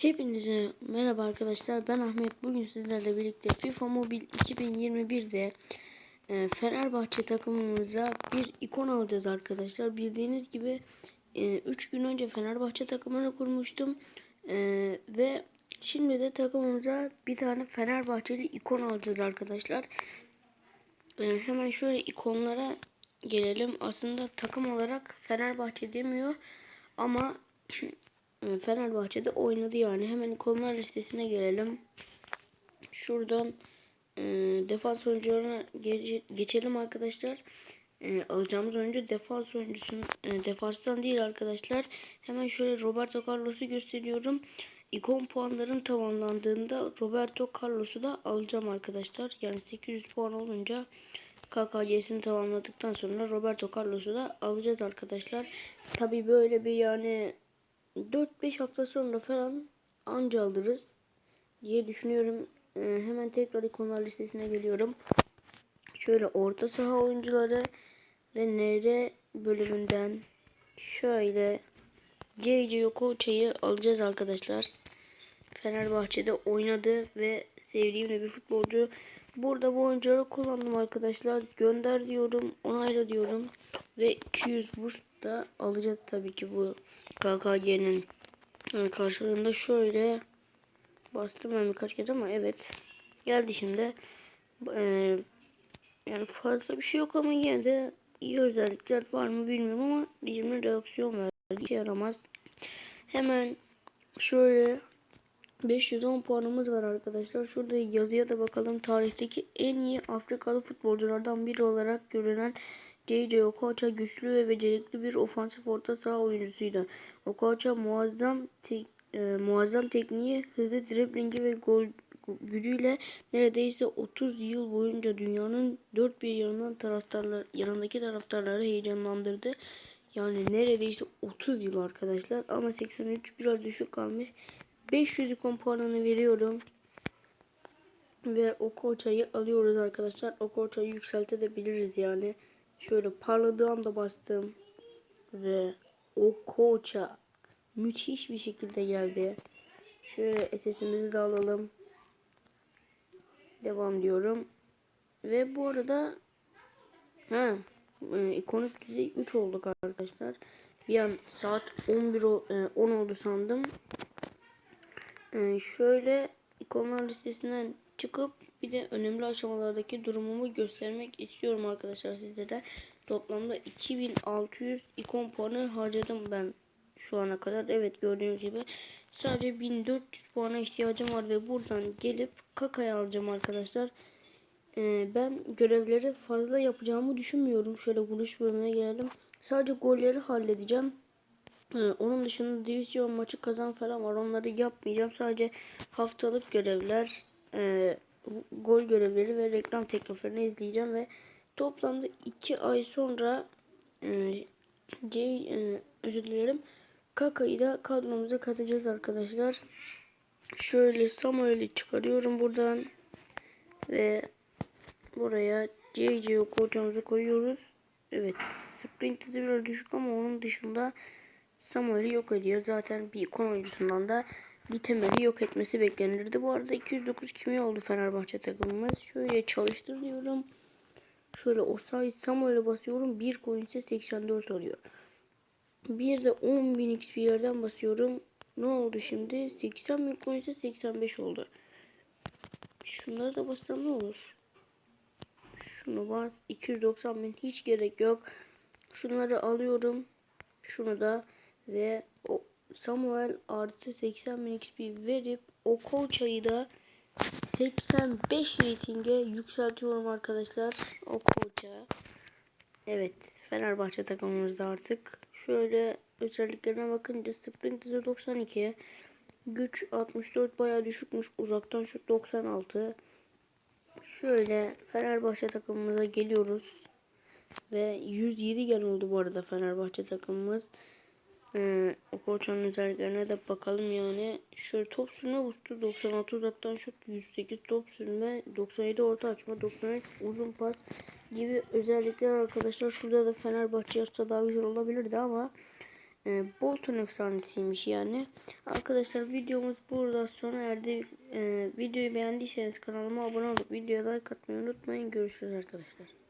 Hepinize merhaba arkadaşlar. Ben Ahmet. Bugün sizlerle birlikte FIFA Mobile 2021'de e, Fenerbahçe takımımıza bir ikon alacağız arkadaşlar. Bildiğiniz gibi 3 gün önce Fenerbahçe takımını kurmuştum. E, ve şimdi de takımımıza bir tane Fenerbahçeli ikon alacağız arkadaşlar. E, hemen şöyle ikonlara gelelim. Aslında takım olarak Fenerbahçe demiyor ama e, Fenerbahçe'de oynadı yani. Hemen konular listesine gelelim. Şuradan e, defans oyuncularına geç, geçelim arkadaşlar. E, alacağımız oyuncu defans oyuncusun e, defanstan değil arkadaşlar. Hemen şöyle Roberto Carlos'u gösteriyorum. İkon puanların tamamlandığında Roberto Carlos'u da alacağım arkadaşlar. Yani 800 puan olunca KKC'sini tamamladıktan sonra Roberto Carlos'u da alacağız arkadaşlar. Tabi böyle bir yani 4-5 hafta sonra falan anca alırız diye düşünüyorum. Ee, hemen tekrar ikonlar listesine geliyorum. Şöyle orta saha oyuncuları ve NR bölümünden şöyle JJ Yokocha'yı alacağız arkadaşlar. Fenerbahçe'de oynadı ve sevdiğim de bir futbolcu. Burada bu oyuncuları kullandım arkadaşlar. Gönder diyorum, onayla diyorum. Ve 200 boost da alacağız tabii ki bu KKG'nin karşılığında şöyle bastım ben birkaç kez ama evet. Geldi şimdi. Ee, yani fazla bir şey yok ama yine de iyi özellikler var mı bilmiyorum ama bizimle reaksiyon verdi. İşe yaramaz. Hemen şöyle 510 puanımız var arkadaşlar. Şurada yazıya da bakalım. Tarihteki en iyi Afrikalı futbolculardan biri olarak görülen JJ Okocha güçlü ve becerikli bir ofansif orta saha oyuncusuydu. Okocha muazzam te e, muazzam tekniği, hızlı driblingi ve gol gücüyle neredeyse 30 yıl boyunca dünyanın dört bir yanından taraftarlar yanındaki taraftarları heyecanlandırdı. Yani neredeyse 30 yıl arkadaşlar ama 83 biraz düşük kalmış. 500 ikon puanını veriyorum. Ve o koçayı alıyoruz arkadaşlar. O koçayı yükseltebiliriz yani. Şöyle parladığı anda bastım. Ve o koça müthiş bir şekilde geldi. Şöyle SS'imizi de alalım. Devam diyorum. Ve bu arada ha e, ikonik düzey 3 olduk arkadaşlar. Bir an saat 11 e, 10 oldu sandım. E, şöyle ikonlar listesinden çıkıp bir de önemli aşamalardaki durumumu göstermek istiyorum arkadaşlar sizlere. Toplamda 2600 ikon puanı harcadım ben şu ana kadar. Evet gördüğünüz gibi sadece 1400 puana ihtiyacım var ve buradan gelip kakaya alacağım arkadaşlar. Ee, ben görevleri fazla yapacağımı düşünmüyorum. Şöyle buluş bölümüne gelelim. Sadece golleri halledeceğim. Ee, onun dışında divizyon maçı kazan falan var. Onları yapmayacağım. Sadece haftalık görevler, e, gol görevleri ve reklam tekliflerini izleyeceğim ve toplamda 2 ay sonra e, C, e, özür dilerim. Kaka'yı da kadromuza katacağız arkadaşlar. Şöyle Samuel'i çıkarıyorum buradan. Ve buraya JJ hocamızı koyuyoruz. Evet. Sprint hızı biraz düşük ama onun dışında Samuel'i yok ediyor. Zaten bir ikon da bir temeli yok etmesi beklenirdi. Bu arada 209 kimi oldu Fenerbahçe takımımız. Şöyle çalıştır diyorum. Şöyle o sayı Samuel'e basıyorum. Bir coin ise 84 oluyor. Bir de 10.000 XP'lerden basıyorum. Ne oldu şimdi? 80 bin coin ise 85 oldu. Şunları da bassam ne olur? Şunu bas. 290 bin hiç gerek yok. Şunları alıyorum. Şunu da ve Samuel artı 80 bin XP verip o koçayı da 85 ratinge yükseltiyorum arkadaşlar. O koça. Evet. Fenerbahçe takımımızda artık. Şöyle özelliklerine bakınca sprint hızı 92. Güç 64 baya düşükmüş. Uzaktan şut 96. Şöyle Fenerbahçe takımımıza geliyoruz. Ve 107 gen oldu bu arada Fenerbahçe takımımız. Ee, o koçanın özelliklerine de bakalım yani. Şöyle top sürme boost'u 96 uzaktan şut 108 top sürme 97 orta açma 93 uzun pas gibi özellikler arkadaşlar. Şurada da Fenerbahçe yapsa daha güzel olabilirdi ama E, Bolton efsanesiymiş yani. Arkadaşlar videomuz burada sona erdi. E, videoyu beğendiyseniz kanalıma abone olup videoya like atmayı unutmayın. Görüşürüz arkadaşlar.